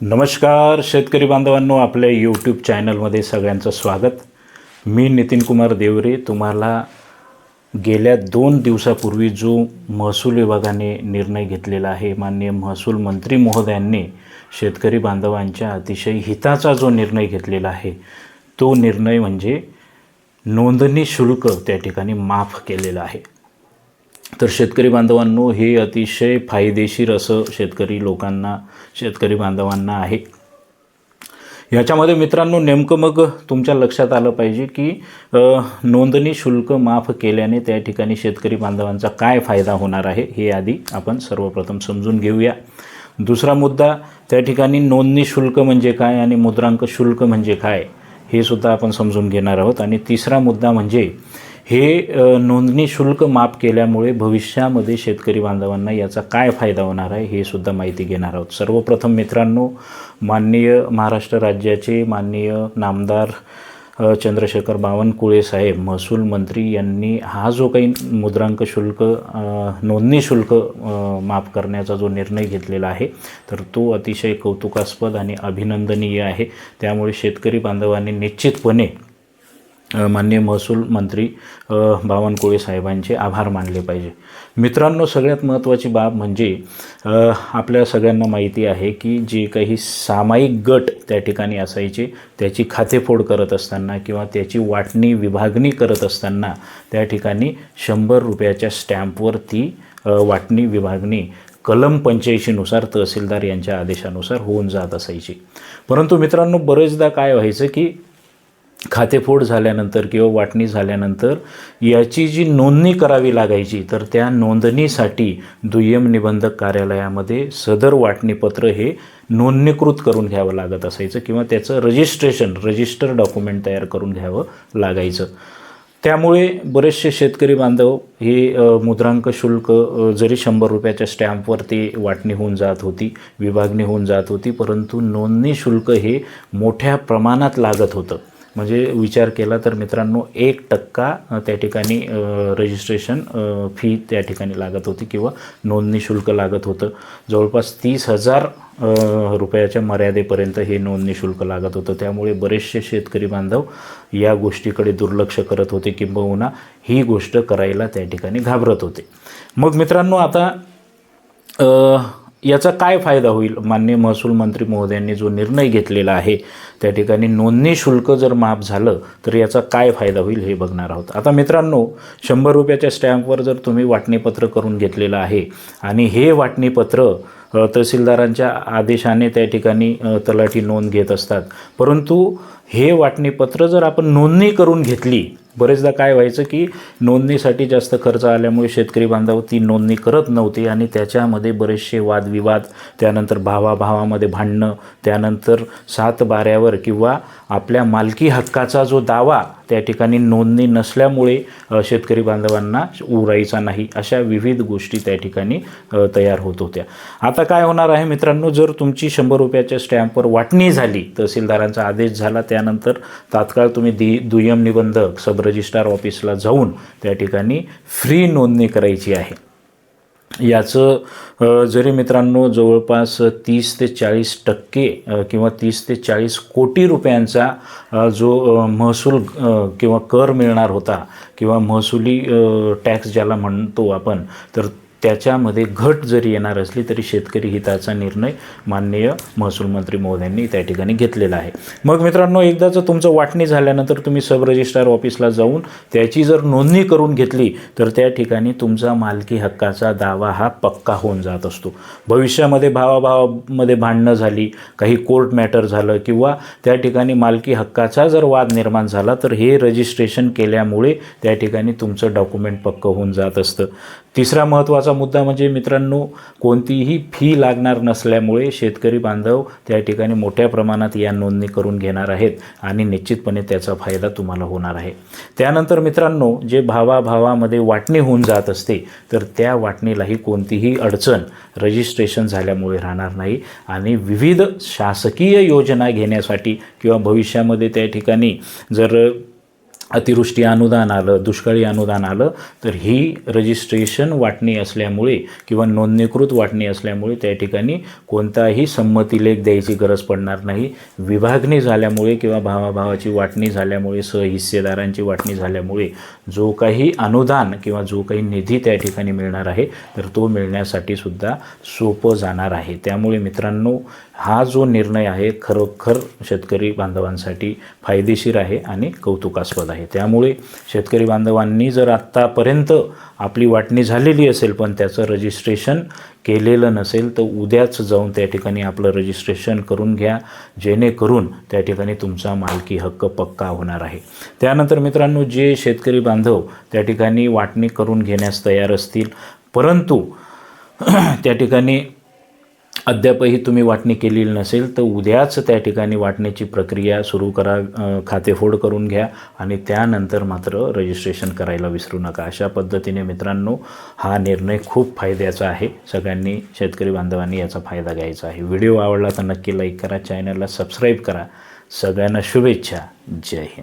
नमस्कार शेतकरी बांधवांनो आपल्या यूट्यूब चॅनलमध्ये सगळ्यांचं स्वागत. मी नितीन कुमार देवरे. तुम्हाला गेल्या दोन दिवसापूर्वी जो महसूल विभागाने निर्णय घेतलेला आहे माननीय महसूल मंत्री महोदयांनी शेतकरी बांधवांच्या अतिशय हिताचा जो निर्णय घेतलेला आहे तो निर्णय म्हणजे नोंदणी शुल्क त्या ठिकाणी माफ केलेलं आहे. तर शेतकरी बांधवांनो हे अतिशय फायदेशीर असं शेतकरी लोकांना शेतकरी बांधवांना आहे. याच्यामध्ये मित्रांनो नेमकं मग तुमच्या लक्षात आलं पाहिजे की नोंदणी शुल्क माफ केल्याने त्या ठिकाणी शेतकरी बांधवांचा काय फायदा होणार आहे हे आधी आपण सर्वप्रथम समजून घेऊया. दुसरा मुद्दा त्या ठिकाणी नोंदणी शुल्क म्हणजे काय आणि मुद्रांक शुल्क म्हणजे काय हे सुद्धा आपण समजून घेणार आहोत. आणि तिसरा मुद्दा म्हणजे हे नोंदणी शुल्क माफ केल्यामुळे भविष्यामध्ये शेतकरी बांधवांना याचा काय फायदा होणार आहे हे सुद्धा माहिती घेणार आहोत. सर्वप्रथम मित्रांनो माननीय महाराष्ट्र राज्याचे माननीय नामदार चंद्रशेखर बावनकुळे साहेब महसूल मंत्री यांनी हा जो काही मुद्रांक शुल्क नोंदणी शुल्क माफ करण्याचा जो निर्णय घेतलेला आहे तर तो अतिशय कौतुकास्पद आणि अभिनंदनीय आहे. त्यामुळे शेतकरी बांधवांनी निश्चितपणे माननीय महसूल मंत्री बावनकुळे साहेबांचे आभार मानले पाहिजे. मित्रांनो सगळ्यात महत्त्वाची बाब म्हणजे आपल्या सगळ्यांना माहिती आहे की जे काही सामायिक गट त्या ठिकाणी असायचे त्याची खातेफोड करत असताना किंवा त्याची वाटणी विभागणी करत असताना त्या ठिकाणी शंभर रुपयाच्या स्टॅम्पवर ती वाटणी विभागणी कलम पंच्याऐंशीनुसार तहसीलदार यांच्या आदेशानुसार होऊन जात असायची. परंतु मित्रांनो बरेचदा काय व्हायचं की खातेफोड झाल्यानंतर किंवा वाटणी झाल्यानंतर याची जी नोंदणी करावी लागायची तर त्या नोंदणीसाठी दुय्यम निबंधक कार्यालयामध्ये सदर वाटणीपत्र हे नोंदणीकृत करून घ्यावं लागत असायचं किंवा त्याचं रजिस्ट्रेशन रजिस्टर डॉक्युमेंट तयार करून घ्यावं लागायचं. त्यामुळे बरेचसे शेतकरी बांधव हे मुद्रांक शुल्क जरी शंभर रुपयाच्या स्टॅम्पवरती वाटणी होऊन जात होती विभागणी होऊन जात होती परंतु नोंदणी शुल्क हे मोठ्या प्रमाणात लागत होतं. म्हणजे विचार केला तर मित्रांनो एक टक्का त्या ठिकाणी रजिस्ट्रेशन फी त्या ठिकाणी लागत होती किंवा नोंदणी शुल्क लागत होतं. जवळपास तीस हजार रुपयाच्या मर्यादेपर्यंत हे नोंदणी शुल्क लागत होतं. त्यामुळे बरेचसे शेतकरी बांधव या गोष्टीकडे दुर्लक्ष करत होते किंबहुना ही गोष्ट करायला त्या ठिकाणी घाबरत होते. मग मित्रांनो आता याचा काय फायदा होईल? माननीय महसूल मंत्री महोदयांनी जो निर्णय घेतलेला आहे त्या ठिकाणी नोंदणी शुल्क जर माफ झालं तर याचा काय फायदा होईल हे बघणार आहोत. आता मित्रांनो शंभर रुपयाच्या स्टॅम्पवर जर तुम्ही वाटणीपत्र करून घेतलेलं आहे आणि हे वाटणीपत्र तहसीलदारांच्या आदेशाने त्या ठिकाणी तलाठी नोंद घेत असतात परंतु हे वाटणीपत्र जर आपण नोंदणी करून घेतली बरेचदा काय व्हायचं की नोंदणीसाठी जास्त खर्च आल्यामुळे शेतकरी बांधव ती नोंदणी करत नव्हती आणि त्याच्यामध्ये बरेचसे वादविवाद त्यानंतर भावाभावामध्ये भांडणं त्यानंतर सात बाऱ्यावर किंवा आपल्या मालकी हक्काचा जो दावा त्या ठिकाणी नोंदणी नसल्यामुळे शेतकरी बांधवांना उरायचा नाही अशा विविध गोष्टी त्या ठिकाणी तयार होत होत्या. आता काय होणार आहे मित्रांनो जर तुमची शंभर रुपयाच्या स्टॅम्पवर वाटणी झाली तहसीलदारांचा आदेश झाला त्यानंतर तात्काळ तुम्ही दि दुय्यम निबंधक सब रजिस्ट्रार ऑफिसला जाऊन त्या ठिकाणी फ्री नोंदणी करायची आहे. याचं जरी मित्रांनो जवळपास तीस ते चाळीस टक्के किंवा तीस ते चाळीस कोटी रुपयांचा जो महसूल किंवा कर मिळणार होता किंवा महसुली टॅक्स ज्याला म्हणतो आपण तर त्याच्यामध्ये घट जरी येणार असली तरी शेतकरी हिताचा निर्णय माननीय महसूल मंत्री महोदयांनी त्या ठिकाणी घेतलेला आहे. मग मित्रांनो एकदाचं तुमचं वाटणी झाल्यानंतर तुम्ही सब रजिस्ट्रार ऑफिसला जाऊन त्याची जर नोंदणी करून घेतली तर त्या ठिकाणी तुमचा मालकी हक्काचा दावा हा पक्का होऊन जात असतो. भविष्यामध्ये भावाभावामध्ये भांडणं झाली काही कोर्ट मॅटर झालं किंवा त्या ठिकाणी मालकी हक्काचा जर वाद निर्माण झाला तर हे रजिस्ट्रेशन केल्यामुळे त्या ठिकाणी तुमचं डॉक्युमेंट पक्क होऊन जात असतं. तिसरा महत्त्वाचा मुद्दा म्हणजे मित्रांनो कोणतीही फी लागणार नसल्यामुळे शेतकरी बांधव त्या ठिकाणी मोठ्या प्रमाणात या नोंदणी करून घेणार आहेत आणि निश्चितपणे त्याचा फायदा तुम्हाला होणार आहे. त्यानंतर मित्रांनो जे भावाभावामध्ये वाटणी होऊन जात असते तर त्या वाटणीलाही कोणतीही अडचण रजिस्ट्रेशन झाल्यामुळे राहणार नाही आणि विविध शासकीय योजना घेण्यासाठी किंवा भविष्यामध्ये त्या ठिकाणी जर अतिवृष्टी अनुदान आलं दुष्काळी अनुदान आलं तर ही रजिस्ट्रेशन वाटणी असल्यामुळे किंवा नोंदणीकृत वाटणी असल्यामुळे त्या ठिकाणी कोणताही संमतीलेख द्यायची गरज पडणार नाही. विभागणी झाल्यामुळे किंवा भावाभावाची वाटणी झाल्यामुळे सहहिस्सेदारांची वाटणी झाल्यामुळे जो काही अनुदान किंवा जो काही निधी त्या ठिकाणी मिळणार आहे तर तो मिळण्यासाठी सुद्धा सोपं जाणार आहे. त्यामुळे मित्रांनो हा जो निर्णय आहे खरोखर शेतकरी बांधवांसाठी फायदेशीर आहे आणि कौतुकास्पद आहे. त्यामुळे शेतकरी बांधवांनी जर आत्तापर्यंत आपली वाटणी झालेली असेल पण त्याचं रजिस्ट्रेशन केलेलं नसेल तर उद्याच जाऊन त्या ठिकाणी आपलं रजिस्ट्रेशन करून घ्या. जेणेकरून त्या ठिकाणी तुमचा मालकी हक्क पक्का होणार आहे. त्यानंतर मित्रांनो जे शेतकरी बांधव त्या ठिकाणी वाटणी करून घेण्यास तयार असतील परंतु त्या ठिकाणी अद्यापही तुम्ही वाटणी केलेली नसेल तर उद्याच त्या ठिकाणी वाटण्याची प्रक्रिया सुरू करा खातेफोड करून घ्या आणि त्यानंतर मात्र रजिस्ट्रेशन करायला विसरू नका. अशा पद्धतीने मित्रांनो हा निर्णय खूप फायद्याचा आहे. सगळ्यांनी शेतकरी बांधवांनी याचा फायदा घ्यायचा आहे. व्हिडिओ आवडला तर नक्की लाईक करा चॅनलला सबस्क्राईब करा. सगळ्यांना शुभेच्छा. जय हिंद.